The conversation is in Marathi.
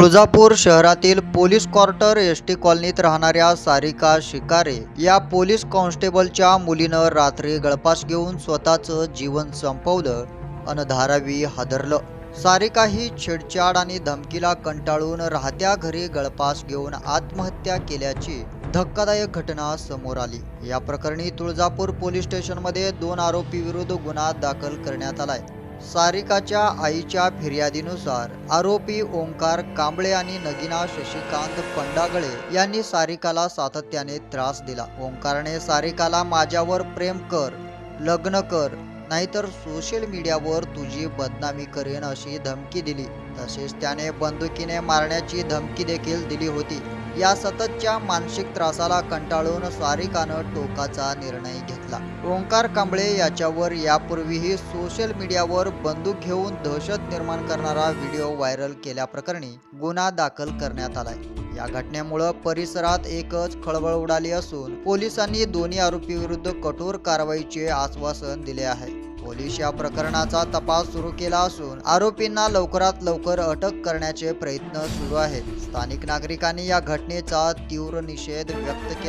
तुळजापूर शहरातील पोलीस क्वार्टर एस टी कॉलनीत राहणाऱ्या सारिका शिकारे या पोलीस कॉन्स्टेबलच्या मुलीनं रात्री गळपास घेऊन स्वतःचं जीवन संपवलं अन धारावी हादरलं. सारिका ही छेडछाड आणि धमकीला कंटाळून राहत्या घरी गळपास घेऊन आत्महत्या केल्याची धक्कादायक घटना समोर आली. या प्रकरणी तुळजापूर पोलीस स्टेशनमध्ये दोन आरोपी विरुद्ध गुन्हा दाखल करण्यात आलाय. सारिकाच्या आईच्या फिर्यादीनुसार आरोपी ओंकार कांबळे आणि नगिना शशिकांत पंडागळे यांनी सारिकाला सातत्याने त्रास दिला. ओंकारने सारिकाला माझ्यावर प्रेम कर लग्न कर नाहीतर सोशल मीडियावर तुझी बदनामी करेन अशी धमकी दिली. तसेच त्याने बंदुकीने मारण्याची धमकी देखील दिली होती. या सततच्या मानसिक त्रासाला कंटाळून स्वारिकानं टोकाचा निर्णय घेतला. ओंकार कांबळे याच्यावर यापूर्वीही सोशल मीडियावर बंदूक घेऊन दहशत निर्माण करणारा व्हिडिओ व्हायरल केल्याप्रकरणी गुन्हा दाखल करण्यात आलाय. या घटनेमुळं परिसरात एकच खळबळ उडाली असून पोलिसांनी दोन्ही आरोपी विरुद्ध कठोर कारवाईचे आश्वासन दिले आहे. पोलीस या प्रकरणाचा तपास सुरू केला असून आरोपींना लवकरात लवकर अटक करण्याचे प्रयत्न सुरू आहेत. स्थानिक नागरिकांनी या घटनेचा तीव्र निषेध व्यक्त केला.